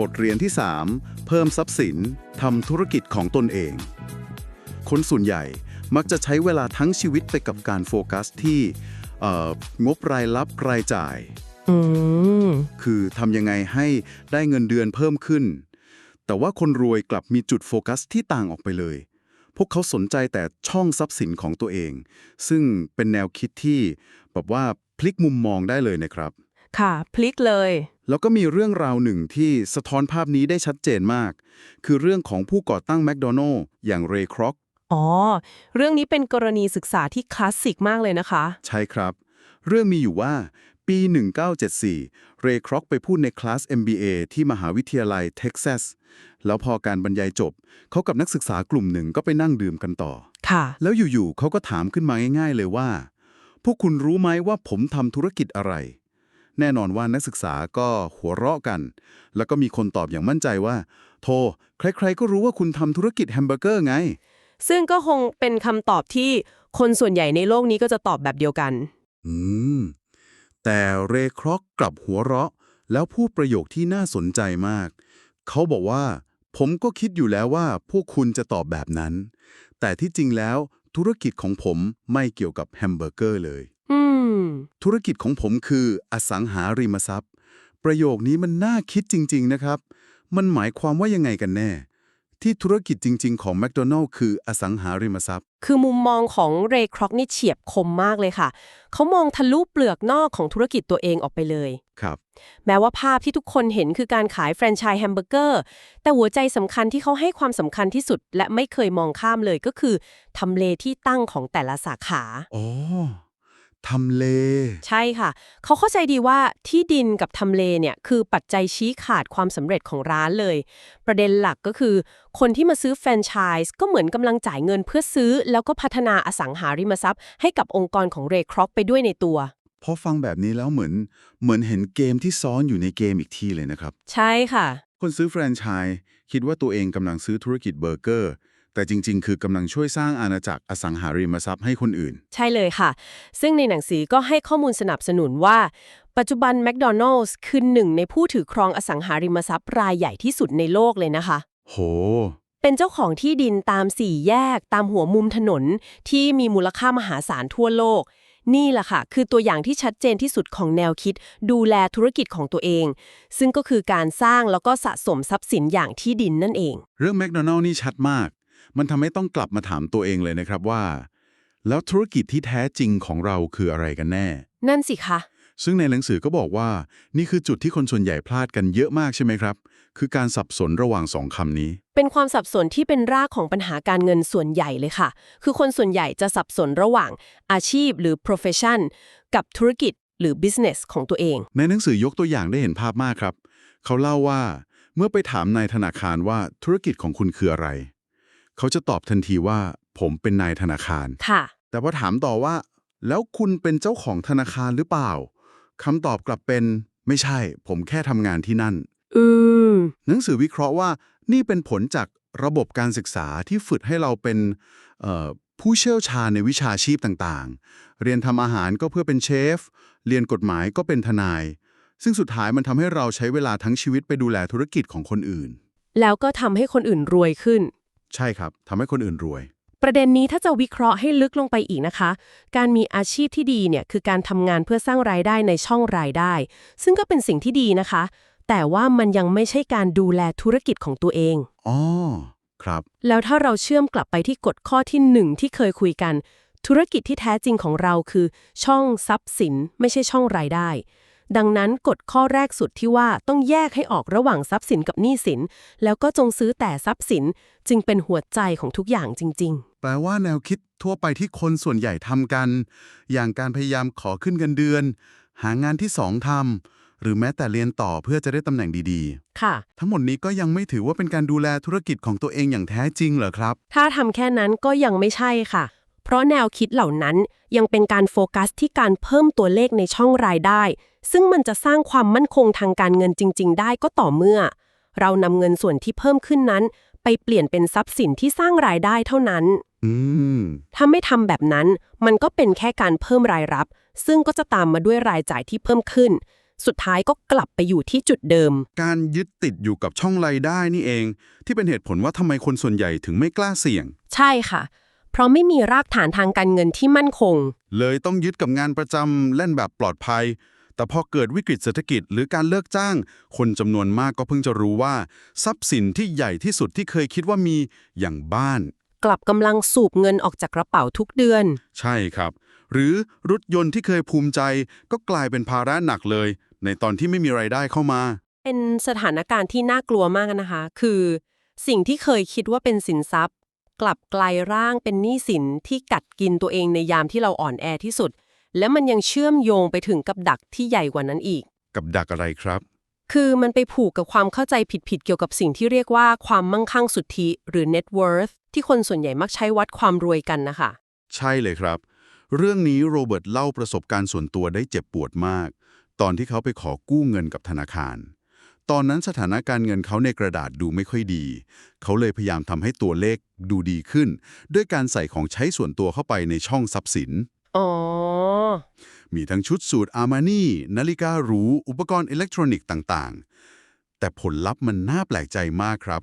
บทเรียนที่ 3 เพิ่มทรัพย์สินทำธุรกิจของตนเอง คนส่วนใหญ่มักจะใช้เวลาทั้งชีวิตไปกับการโฟกัสที่เอ่องบรายรับรายจ่ายอืมคือทำยังไงให้ได้เงินเดือนเพิ่มขึ้น แต่ว่าคนรวยกลับมีจุดโฟกัสที่ต่างออกไปเลย พวกเขาสนใจแต่ช่องทรัพย์สินของตัวเอง ซึ่งเป็นแนวคิดที่แบบว่าพลิกมุมมองได้เลยนะครับ ค่ะ พลิกเลย แล้วก็มีเรื่องราวหนึ่งที่สะท้อนภาพนี้ได้ชัดเจนมาก คือเรื่องของผู้ก่อตั้งแมคโดนัลล์อย่างเรย์ครอกอ๋อ เรื่องนี้เป็นกรณีศึกษาที่คลาสสิกมากเลยนะคะ ใช่ครับ เรื่องมีอยู่ว่าปี 1974 เรย์ครอกไปพูดในคลาส MBA ที่มหาวิทยาลัยเท็กซัส แล้วพอการบรรยายจบ เขากับนักศึกษากลุ่มหนึ่งก็ไปนั่งดื่มกันต่อ ค่ะ แล้วอยู่ๆเขาก็ถามขึ้นมาง่าย ๆ เลยว่า พวกคุณรู้ไหมว่าผมทำธุรกิจอะไร แน่นอนว่านักศึกษาก็หัวเราะกัน แล้วก็มีคนตอบอย่างมั่นใจว่า โทใครๆ ก็รู้ว่าคุณทำธุรกิจแฮมเบอร์เกอร์ไง ซึ่งก็คงเป็นคำตอบที่คนส่วนใหญ่ในโลกนี้ก็จะตอบแบบเดียวกัน อืม แต่เรย์ครอกกลับหัวเราะ แล้วพูดประโยคที่น่าสนใจมาก เขาบอกว่า ผมก็คิดอยู่แล้วว่าพวกคุณจะตอบแบบนั้น แต่ที่จริงแล้วธุรกิจของผมไม่เกี่ยวกับแฮมเบอร์เกอร์เลยอืม ธุรกิจของผมคืออสังหาริมทรัพย์ ประโยคนี้มันน่าคิดจริง ๆ นะครับ มันหมายความว่ายังไงกันแน่ ที่ธุรกิจจริง ๆ ของแมคโดนัลล์คืออสังหาริมทรัพย์ คือมุมมองของเรย์ครอกนี่เฉียบคมมากเลยค่ะ เขามองทะลุเปลือกนอกของธุรกิจตัวเองออกไปเลยครับ แม้ว่าภาพที่ทุกคนเห็นคือการขายแฟรนไชส์แฮมเบอร์เกอร์แต่หัวใจสำคัญที่เขาให้ความสำคัญที่สุด และไม่เคยมองข้ามเลยก็คือทำเลที่ตั้งของแต่ละสาขา อ๋อ ทำเล ใช่ค่ะ เขาเข้าใจดีว่าที่ดินกับทำเลเนี่ยคือปัจจัยชี้ขาดความสำเร็จของร้านเลย ประเด็นหลักก็คือ คนที่มาซื้อแฟรนไชส์ก็เหมือนกำลังจ่ายเงินเพื่อซื้อ แล้วก็พัฒนาอสังหาริมทรัพย์ ให้กับองค์กรของเรย์ครอกไปด้วยในตัวพอฟังแบบนี้แล้วเหมือนเหมือนเห็นเกมที่ซ้อนอยู่ในเกมอีกทีเลยนะครับ ใช่ค่ะ คนซื้อแฟรนไชส์คิดว่าตัวเองกำลังซื้อธุรกิจเบอร์เกอร์ แต่จริง ๆ คือกำลังช่วยสร้างอาณาจักรอสังหาริมทรัพย์ให้คนอื่น ใช่เลยค่ะ ซึ่งในหนังสือก็ให้ข้อมูลสนับสนุนว่า ปัจจุบันแม d โดนัล s คือหนึ่งในผู้ถือครองอสังหาริมทรัพย์รายใหญ่ที่สุดในโลกเลยนะคะ โห เป็นเจ้าของที่ดินตามสี่แยก ตามหัวมุมถนนที่มีมูลค่ามหาศาลทั่วโลก นี่แหละค่ะ คือตัวอย่างที่ชัดเจนที่สุดของแนวคิด ดูแลธุรกิจของตัวเอง ซึ่งก็คือการสร้างแล้วก็สะสมทรัพย์สินอย่างที่ดินนั่นเอง เรื่องแม d โดนัล s นี่ชัดมาก มันทำให้ต้องกลับมาถามตัวเองเลยนะครับว่า แล้วธุรกิจที่แท้จริงของเราคืออะไรกันแน่ นั่นสิคะ ซึ่งในหนังสือก็บอกว่า นี่คือจุดที่คนส่วนใหญ่พลาดกันเยอะมากใช่ไหมครับ คือการสับสนระหว่างสองคำนี้ เป็นความสับสนที่เป็นรากของปัญหาการเงินส่วนใหญ่เลยค่ะ คือคนส่วนใหญ่จะสับสนระหว่างอาชีพหรือ profession กับธุรกิจหรือ business ของตัวเอง ในหนังสือยกตัวอย่างได้เห็นภาพมากครับ เขาเล่าว่า เมื่อไปถามนายธนาคารว่าธุรกิจของคุณคืออะไร เขาจะตอบทันทีว่า ผมเป็นนายธนาคาร ค่ะ แต่พอถามต่อว่า แล้วคุณเป็นเจ้าของธนาคารหรือเปล่าคำตอบกลับเป็น ไม่ใช่ ผมแค่ทำงานที่นั่น อืม หนังสือวิเคราะห์ว่า นี่เป็นผลจากระบบการศึกษาที่ฝึกให้เราเป็นเอ่อผู้เชี่ยวชาญในวิชาชีพต่างๆ เรียนทำอาหารก็เพื่อเป็นเชฟ เรียนกฎหมายก็เป็นทนาย ซึ่งสุดท้ายมันทำให้เราใช้เวลาทั้งชีวิตไปดูแลธุรกิจของคนอื่น แล้วก็ทำให้คนอื่นรวยขึ้น ใช่ครับทำให้คนอื่นรวย ประเด็นนี้ถ้าจะวิเคราะห์ให้ลึกลงไปอีกนะคะ การมีอาชีพที่ดีเนี่ยคือการทำงานเพื่อสร้างรายได้ในช่องรายได้ ซึ่งก็เป็นสิ่งที่ดีนะคะ แต่ว่ามันยังไม่ใช่การดูแลธุรกิจของตัวเองอ๋อครับ แล้วถ้าเราเชื่อมกลับไปที่กฎข้อที่หนึ่งที่เคยคุยกัน ธุรกิจที่แท้จริงของเราคือ ช่องทรัพย์สิน ไม่ใช่ช่องรายได้ ดังนั้นกฎข้อแรกสุดที่ว่าต้องแยกให้ออกระหว่างทรัพย์สินกับหนี้สิน แล้วก็จงซื้อแต่ทรัพย์สินจึงเป็นหัวใจของทุกอย่างจริงแปลว่าแนวคิดทั่วไปที่คนส่วนใหญ่ทำกัน อย่างการพยายามขอขึ้นเงินเดือน หางานที่สองทำหรือแม้แต่เรียนต่อเพื่อจะได้ตำแหน่งดีๆๆค่ะ ทั้งหมดนี้ก็ยังไม่ถือว่าเป็นการดูแลธุรกิจของตัวเองอย่างแท้จริงเหรอครับ ถ้าทำแค่นั้นก็ยังไม่ใช่ค่ะ เพราะแนวคิดเหล่านั้นยังเป็นการโฟกัสที่การเพิ่มตัวเลขในช่องรายได้ ซึ่งมันจะสร้างความมั่นคงทางการเงินจริง ๆ ได้ก็ต่อเมื่อ เรานำเงินส่วนที่เพิ่มขึ้นนั้น ไปเปลี่ยนเป็นทรัพย์สินที่สร้างรายได้เท่านั้นอืมถ้าไม่ทำแบบนั้น มันก็เป็นแค่การเพิ่มรายรับ ซึ่งก็จะตามมาด้วยรายจ่ายที่เพิ่มขึ้น สุดท้ายก็กลับไปอยู่ที่จุดเดิม การยึดติดอยู่กับช่องรายได้นี่เอง ที่เป็นเหตุผลว่าทำไมคนส่วนใหญ่ถึงไม่กล้าเสี่ยง ใช่ค่ะ เพราะไม่มีรากฐานทางการเงินที่มั่นคง เลยต้องยึดกับงานประจำเล่นแบบปลอดภัย แต่พอเกิดวิกฤตเศรษฐกิจหรือการเลิกจ้าง คนจำนวนมากก็เพิ่งจะรู้ว่า ทรัพย์สินที่ใหญ่ที่สุดที่เคยคิดว่ามีอย่างบ้าน กลับกำลังสูบเงินออกจากกระเป๋าทุกเดือน ใช่ครับ หรือรถยนต์ที่เคยภูมิใจ ก็กลายเป็นภาระหนักเลย ในตอนที่ไม่มีไรายได้เข้ามา เป็นสถานการณ์ที่น่ากลัวมากนะคะ คือ สิ่งที่เคยคิดว่าเป็นสินทรัพย์ กลับกลายร่างเป็นหนี้สินที่กัดกินตัวเองในยามที่เราอ่อนแอที่สุด และมันยังเชื่อมโยงไปถึงกับดักที่ใหญ่กว่านั้นอีก กับดักอะไรครับ คือมันไปผูกกับความเข้าใจผิดๆเกี่ยวกับสิ่งที่เรียกว่าความมั่งคั่งสุทธิ หรือ net worth ที่คนส่วนใหญ่มักใช้วัดความรวยกันนะคะ ใช่เลยครับ เรื่องนี้โรเบิร์ตเล่าประสบการณ์ส่วนตัวได้เจ็บปวดมาก ตอนที่เขาไปขอกู้เงินกับธนาคาร ตอนนั้นสถานการเงินเขาในกระดาษดูไม่ค่อยดี เขาเลยพยายามทำให้ตัวเลขดูดีขึ้น ด้วยการใส่ของใช้ส่วนตัวเข้าไปในช่องทรัพย์สิน อ๋อ มีทั้งชุดสูทอาร์มานี่นาฬิกาหรู อุปกรณ์อิเล็กทรอนิกส์ต่างๆ แต่ผลลัพธ์มันน่าแปลกใจมากครับ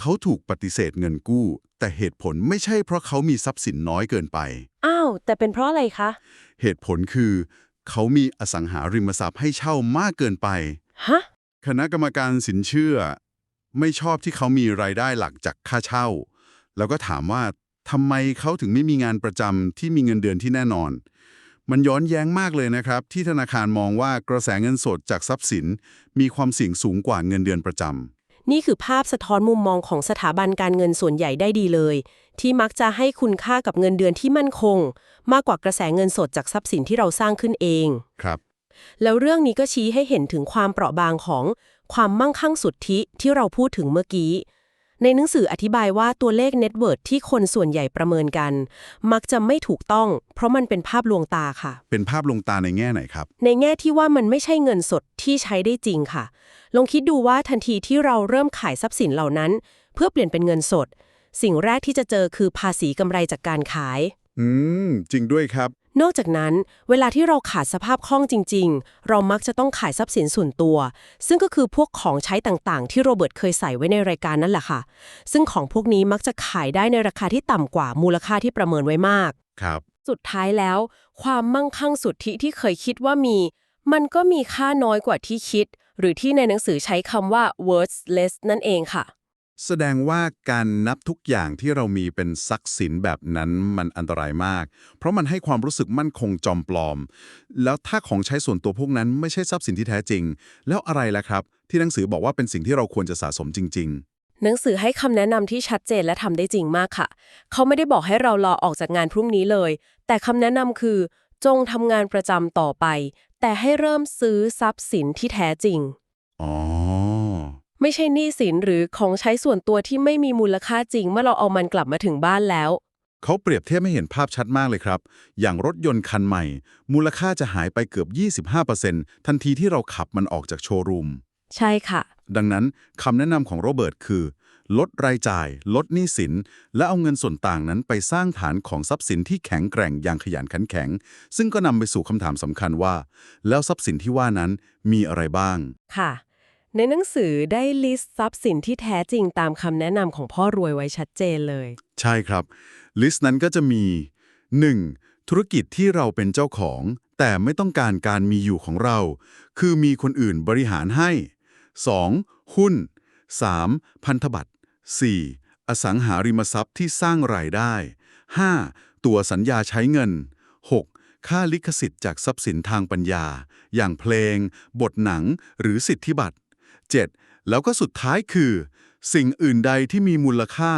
เขาถูกปฏิเสธเงินกู้ แต่เหตุผลไม่ใช่เพราะเขามีทรัพย์สินน้อยเกินไป อ้าว แต่เป็นเพราะอะไรคะ เหตุผลคือ เขามีอสังหาริมทรัพย์ให้เช่ามากเกินไป ฮะ คณะกรรมการสินเชื่อ ไม่ชอบที่เขามีรายได้หลักจากค่าเช่า แล้วก็ถามว่าทำไมเขาถึงไม่มีงานประจำที่มีเงินเดือนที่แน่นอน มันย้อนแย้งมากเลยนะครับ ที่ธนาคารมองว่ากระแสเงินสดจากทรัพย์สิน มีความเสี่ยงสูงกว่าเงินเดือนประจำนี่คือภาพสะท้อนมุมมองของสถาบันการเงินส่วนใหญ่ได้ดีเลย ที่มักจะให้คุณค่ากับเงินเดือนที่มั่นคง มากกว่ากระแสเงินสดจากทรัพย์สินที่เราสร้างขึ้นเอง ครับ แล้วเรื่องนี้ก็ชี้ให้เห็นถึงความเปราะบางของความมั่งคั่งสุทธิที่เราพูดถึงเมื่อกี้ ในหนังสืออธิบายว่าตัวเลขเน็ตเวิร์ที่คนส่วนใหญ่ประเมินกัน มักจะไม่ถูกต้อง เพราะมันเป็นภาพลวงตาค่ะ เป็นภาพลวงตาในแง่ไหนครับ ในแง่ที่ว่ามันไม่ใช่เงินสดที่ใช้ได้จริงค่ะ ลองคิดดูว่าทันทีที่เราเริ่มขายทรัพย์สินเหล่านั้น เพื่อเปลี่ยนเป็นเงินสด สิ่งแรกที่จะเจอคือภาษีกำไรจากการขาย อืม จริงด้วยครับ นอกจากนั้น เวลาที่เราขาดสภาพคล่องจริง ๆ เรามักจะต้องขายทรัพย์สินส่วนตัว ซึ่งก็คือพวกของใช้ต่างๆ ที่โรเบิร์ตเคยใส่ไว้ในรายการนั่นแหละค่ะ ซึ่งของพวกนี้มักจะขายได้ในราคาที่ต่ำกว่ามูลค่าที่ประเมินไว้มาก ครับ สุดท้ายแล้ว ความมั่งคั่งสุทธิที่เคยคิดว่ามี มันก็มีค่าน้อยกว่าที่คิด หรือที่ในหนังสือใช้คำว่า worthless นั่นเองค่ะ แสดงว่าการนับทุกอย่างที่เรามีเป็นทรัพย์สินแบบนั้นมันอันตรายมาก เพราะมันให้ความรู้สึกมั่นคงจอมปลอม แล้วถ้าของใช้ส่วนตัวพวกนั้นไม่ใช่ทรัพย์สินที่แท้จริง แล้วอะไรล่ะครับ ที่หนังสือบอกว่าเป็นสิ่งที่เราควรจะสะสมจริงหนังสือให้คำแนะนำที่ชัดเจนและทำได้จริงมากค่ะ เขาไม่ได้บอกให้เรารอออกจากงานพรุ่งนี้เลย แต่คำแนะนำคือ จงทำงานประจำต่อไป แต่ให้เริ่มซื้อทรัพย์สินที่แท้จริงๆอ๋อ ไม่ใช่หนี้สินหรือของใช้ส่วนตัวที่ไม่มีมูลค่าจริง เมื่อเราเอามันกลับมาถึงบ้านแล้ว เขาเปรียบเทียบให้เห็นภาพชัดมากเลยครับ อย่างรถยนต์คันใหม่ มูลค่าจะหายไปเกือบ 25%ทันทีที่เราขับมันออกจากโชว์รูม ใช่ค่ะ ดังนั้นคำแนะนำของโรเบิร์ตคือ ลดรายจ่าย ลดหนี้สิน และเอาเงินส่วนต่างนั้นไปสร้างฐานของทรัพย์สินที่แข็งแกร่งอย่างขยันขันแข็ง ซึ่งก็นำไปสู่คำถามสำคัญว่า แล้วทรัพย์สินที่ว่านั้นมีอะไรบ้าง ค่ะ ในหนังสือได้ลิสต์ทรัพย์สินที่แท้จริงตามคำแนะนำของพ่อรวยไว้ชัดเจนเลย ใช่ครับ ลิสต์นั้นก็จะมี 1. ธุรกิจที่เราเป็นเจ้าของ แต่ไม่ต้องการการมีอยู่ของเรา คือมีคนอื่นบริหารให้ 2. หุ้น 3. พันธบัตร 4. อสังหาริมทรัพย์ที่สร้างรายได้ 5. ตัวสัญญาใช้เงิน 6. ค่าลิขสิทธิ์จากทรัพย์สินทางปัญญา อย่างเพลง บทหนัง หรือสิทธิบัตร 7. แล้วก็สุดท้ายคือ สิ่งอื่นใดที่มีมูลค่า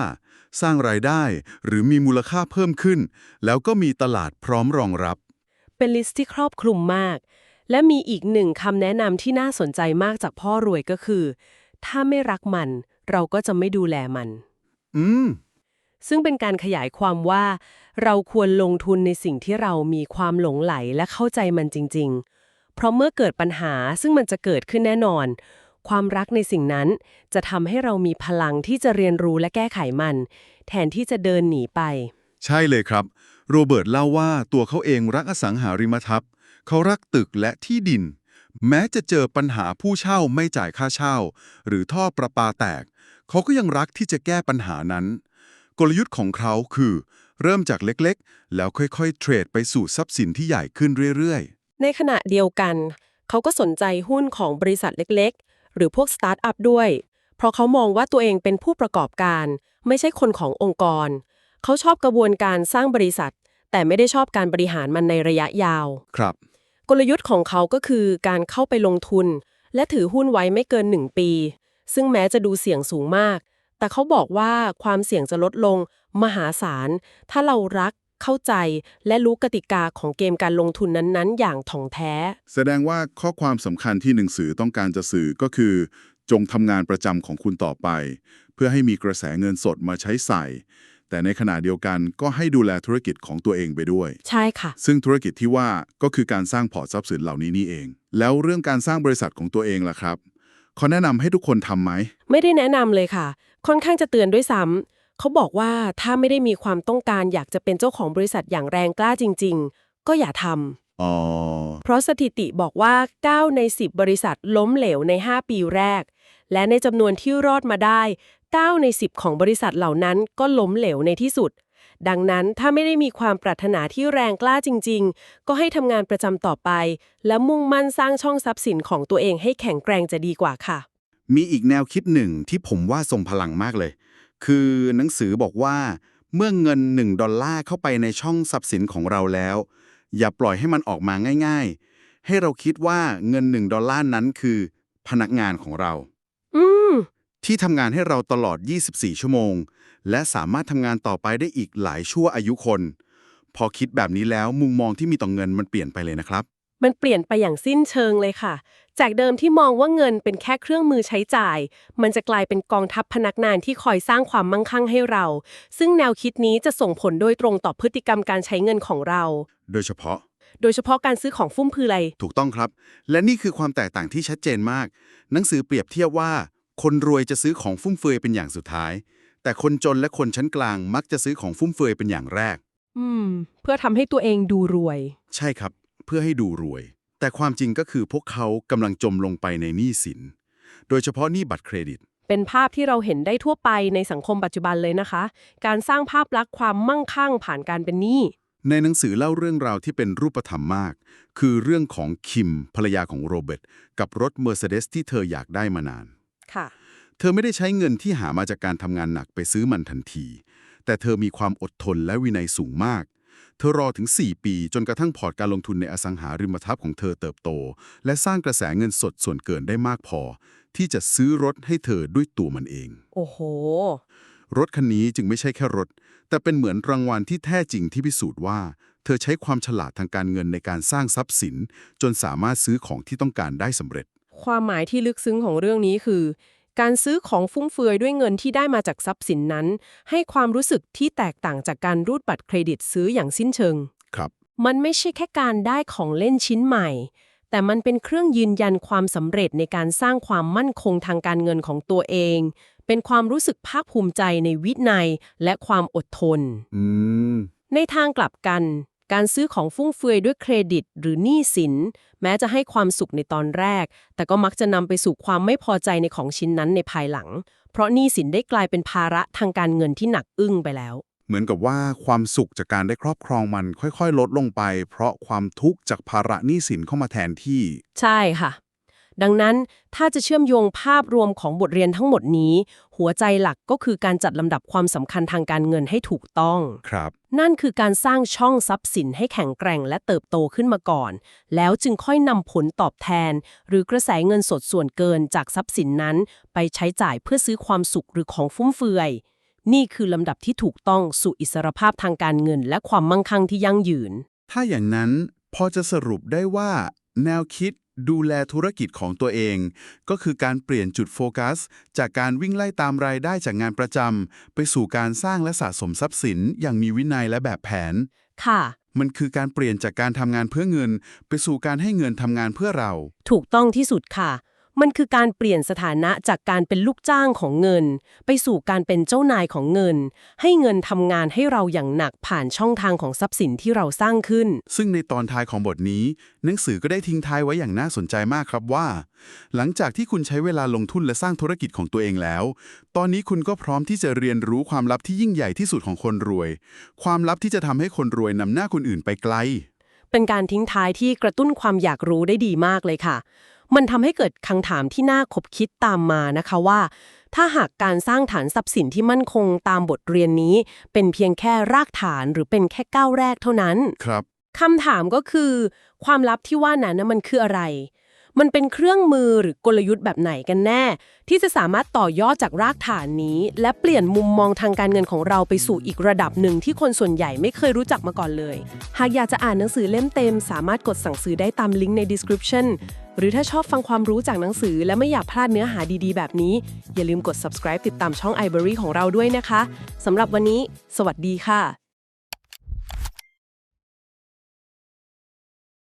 สร้างรายได้ หรือมีมูลค่าเพิ่มขึ้น แล้วก็มีตลาดพร้อมรองรับ เป็นลิสต์ที่ครอบคลุมมาก และมีอีกหนึ่งคำแนะนำที่น่าสนใจมากจากพ่อรวยก็คือ ถ้าไม่รักมัน เราก็จะไม่ดูแลมัน อืมซึ่งเป็นการขยายความว่า เราควรลงทุนในสิ่งที่เรามีความหลงไหลและเข้าใจมันจริง ๆ เพราะเมื่อเกิดปัญหาซึ่งมันจะเกิดขึ้นแน่นอน ความรักในสิ่งนั้น จะทำให้เรามีพลังที่จะเรียนรู้และแก้ไขมัน แทนที่จะเดินหนีไป ใช่เลยครับ โรเบิร์ตเล่าว่าตัวเขาเองรักอสังหาริมทรัพย์ เขารักตึกและที่ดิน แม้จะเจอปัญหาผู้เช่าไม่จ่ายค่าเช่า หรือท่อประปาแตก เขาก็ยังรักที่จะแก้ปัญหานั้น กลยุทธ์ของเขาคือ เริ่มจากเล็กๆ แล้วค่อยๆ เทรดไปสู่ทรัพย์สินที่ใหญ่ขึ้นเรื่อยในขณะเดียวกัน เขาก็สนใจหุ้นของบริษัทเล็กๆ หรือพวกสตาร์ทอัพด้วย เพราะเขามองว่าตัวเองเป็นผู้ประกอบการ ไม่ใช่คนขององค์กร เขาชอบกระบวนการสร้างบริษัท แต่ไม่ได้ชอบการบริหารมันในระยะยาวๆครับ กลยุทธ์ของเขาก็คือการเข้าไปลงทุน และถือหุ้นไว้ไม่เกิน 1 ปี ซึ่งแม้จะดูเสี่ยงสูงมาก แต่เขาบอกว่าความเสี่ยงจะลดลง มหาศาล ถ้าเรารัก เข้าใจและรู้กติกาของเกมการลงทุนนั้นๆ อย่างถ่องแท้ แสดงว่าข้อความสำคัญที่หนังสือต้องการจะสื่อก็คือ จงทำงานประจำของคุณต่อไป เพื่อให้มีกระแสเงินสดมาใช้ใส่ แต่ในขณะเดียวกันก็ให้ดูแลธุรกิจของตัวเองไปด้วย ใช่ค่ะ ซึ่งธุรกิจที่ว่าก็คือการสร้างพอร์ตทรัพย์สินเหล่านี้นี่เอง แล้วเรื่องการสร้างบริษัทของตัวเองล่ะครับเขาแนะนำให้ทุกคนทำไหมไม่ได้แนะนำเลยค่ะ ค่อนข้างจะเตือนด้วยซ้ำ เขาบอกว่าถ้าไม่ได้มีความต้องการอยากจะเป็นเจ้าของบริษัทอย่างแรงกล้าจริง ๆ ก็อย่าทำอ๋อเพราะสถิติบอกว่า 9 ใน 10 บริษัทล้มเหลวใน 5 ปีแรก และในจำนวนที่รอดมาได้ 9 ใน 10 ของบริษัทเหล่านั้นก็ล้มเหลวในที่สุด ดังนั้นถ้าไม่ได้มีความปรารถนาที่แรงกล้าจริง ๆ ก็ให้ทำงานประจำต่อไป และมุ่งมั่นสร้างช่องทรัพย์สินของตัวเองให้แข็งแกร่งจะดีกว่าค่ะ มีอีกแนวคิดหนึ่งที่ผมว่าทรงพลังมากเลย คือหนังสือบอกว่า เมื่อเงิน 1 ดอลลาร์เข้าไปในช่องทรัพย์สินของเราแล้ว อย่าปล่อยให้มันออกมาง่าย ๆ ให้เราคิดว่าเงิน 1 ดอลลาร์นั้นคือ พนักงานของเรา อืม ที่ทำงานให้เราตลอด 24 ชั่วโมง และสามารถทำงานต่อไปได้อีกหลายชั่วอายุคน พอคิดแบบนี้แล้วมุมมองที่มีต่อเงินมันเปลี่ยนไปเลยนะครับ มันเปลี่ยนไปอย่างสิ้นเชิงเลยค่ะ จากเดิมที่มองว่าเงินเป็นแค่เครื่องมือใช้จ่าย มันจะกลายเป็นกองทัพพนักงานที่คอยสร้างความมั่งคั่งให้เรา ซึ่งแนวคิดนี้จะส่งผลโดยตรงต่อพฤติกรรมการใช้เงินของเรา โดยเฉพาะ โดยเฉพาะการซื้อของฟุ่มเฟือยถูกต้องครับ และนี่คือความแตกต่างที่ชัดเจนมาก หนังสือเปรียบเทียบว่า คนรวยจะซื้อของฟุ่มเฟือยเป็นอย่างสุดท้าย แต่คนจนและคนชั้นกลางมักจะซื้อของฟุ่มเฟือยเป็นอย่างแรก อืม เพื่อทำให้ตัวเองดูรวย ใช่ครับเพื่อให้ดูรวย แต่ความจริงก็คือพวกเขากำลังจมลงไปในหนี้สิน โดยเฉพาะหนี้บัตรเครดิต เป็นภาพที่เราเห็นได้ทั่วไปในสังคมปัจจุบันเลยนะคะ การสร้างภาพลักษณ์ความมั่งคั่งผ่านการเป็นหนี้ ในหนังสือเล่าเรื่องราวที่เป็นรูปธรรมมาก คือเรื่องของคิมภรรยาของโรเบิร์ตกับรถเมอร์เซเดสที่เธออยากได้มานาน ค่ะ เธอไม่ได้ใช้เงินที่หามาจากการทำงานหนักไปซื้อมันทันที แต่เธอมีความอดทนและวินัยสูงมาก เธอรอถึง 4 ปีจนกระทั่งพอร์ตการลงทุนในอสังหาริมทรัพย์ของเธอเติบโต และสร้างกระแสเงินสดส่วนเกินได้มากพอ ที่จะซื้อรถให้เธอด้วยตัวมันเอง โอ้โห รถคันนี้จึงไม่ใช่แค่รถ แต่เป็นเหมือนรางวัลที่แท้จริงที่พิสูจน์ว่า เธอใช้ความฉลาดทางการเงินในการสร้างทรัพย์สิน จนสามารถซื้อของที่ต้องการได้สำเร็จ ความหมายที่ลึกซึ้งของเรื่องนี้คือ การซื้อของฟุ่มเฟือยด้วยเงินที่ได้มาจากทรัพย์สินนั้น ให้ความรู้สึกที่แตกต่างจากการรูดบัตรเครดิตซื้ออย่างสิ้นเชิง ครับ มันไม่ใช่แค่การได้ของเล่นชิ้นใหม่ แต่มันเป็นเครื่องยืนยันความสำเร็จในการสร้างความมั่นคงทางการเงินของตัวเอง เป็นความรู้สึกภาคภูมิใจในวินัยและความอดทน อืม ในทางกลับกัน การซื้อของฟุ่มเฟือยด้วยเครดิต หรือหนี้สิน แม้จะให้ความสุขในตอนแรก แต่ก็มักจะนำไปสู่ความไม่พอใจในของชิ้นนั้นในภายหลัง เพราะหนี้สินได้กลายเป็นภาระทางการเงินที่หนักอึ้งไปแล้ว เหมือนกับว่าความสุขจากการได้ครอบครองมันค่อยๆ ลดลงไป เพราะความทุกข์จากภาระหนี้สินเข้ามาแทนที่ ใช่ค่ะ ดังนั้นถ้าจะเชื่อมโยงภาพรวมของบทเรียนทั้งหมดนี้ หัวใจหลักก็คือการจัดลำดับความสำคัญทางการเงินให้ถูกต้อง ครับ นั่นคือการสร้างช่องทรัพย์สินให้แข็งแกร่งและเติบโตขึ้นมาก่อน แล้วจึงค่อยนำผลตอบแทน หรือกระแสเงินสดส่วนเกินจากทรัพย์สินนั้น ไปใช้จ่ายเพื่อซื้อความสุขหรือของฟุ่มเฟือย นี่คือลำดับที่ถูกต้องสู่อิสรภาพทางการเงิน และความมั่งคั่งที่ยั่งยืน ถ้าอย่างนั้นพอจะสรุปได้ว่า แนวคิด ดูแลธุรกิจของตัวเอง ก็คือการเปลี่ยนจุดโฟกัส จากการวิ่งไล่ตามรายได้จากงานประจำไปสู่การสร้างและสะสมทรัพย์สิน อย่างมีวินัยและแบบแผน ค่ะ มันคือการเปลี่ยนจากการทำงานเพื่อเงิน ไปสู่การให้เงินทำงานเพื่อเรา ถูกต้องที่สุดค่ะ มันคือการเปลี่ยนสถานะจากการเป็นลูกจ้างของเงิน ไปสู่การเป็นเจ้านายของเงิน ให้เงินทำงานให้เราอย่างหนักผ่านช่องทางของทรัพย์สินที่เราสร้างขึ้น ซึ่งในตอนท้ายของบทนี้ หนังสือก็ได้ทิ้งท้ายไว้อย่างน่าสนใจมากครับว่า หลังจากที่คุณใช้เวลาลงทุนและสร้างธุรกิจของตัวเองแล้ว ตอนนี้คุณก็พร้อมที่จะเรียนรู้ความลับที่ยิ่งใหญ่ที่สุดของคนรวย ความลับที่จะทำให้คนรวยนำหน้าคนอื่นไปไกล เป็นการทิ้งท้ายที่กระตุ้นความอยากรู้ได้ดีมากเลยค่ะ มันทำให้เกิดคำถามที่น่าคบคิดตามมานะคะว่า ถ้าหากการสร้างฐานทรัพย์สินที่มั่นคงตามบทเรียนนี้ เป็นเพียงแค่รากฐานหรือเป็นแค่ก้าวแรกเท่านั้น ครับ คำถามก็คือ ความลับที่ว่านั้นนะมันคืออะไร มันเป็นเครื่องมือหรือกลยุทธ์แบบไหนกันแน่ ที่จะสามารถต่อยอดจากรากฐานนี้ และเปลี่ยนมุมมองทางการเงินของเราไปสู่อีกระดับหนึ่งที่คนส่วนใหญ่ไม่เคยรู้จักมาก่อนเลย หากอยากจะอ่านหนังสือเล่มเต็ม สามารถกดสั่งซื้อได้ตามลิงก์ใน description หรือถ้าชอบฟังความรู้จากหนังสือ และไม่อยากพลาดเนื้อหาดีๆ แบบนี้ อย่าลืมกด subscribe ติดตามช่อง iBury ของเราด้วยนะคะสำหรับวันนี้ สวัสดีค่ะ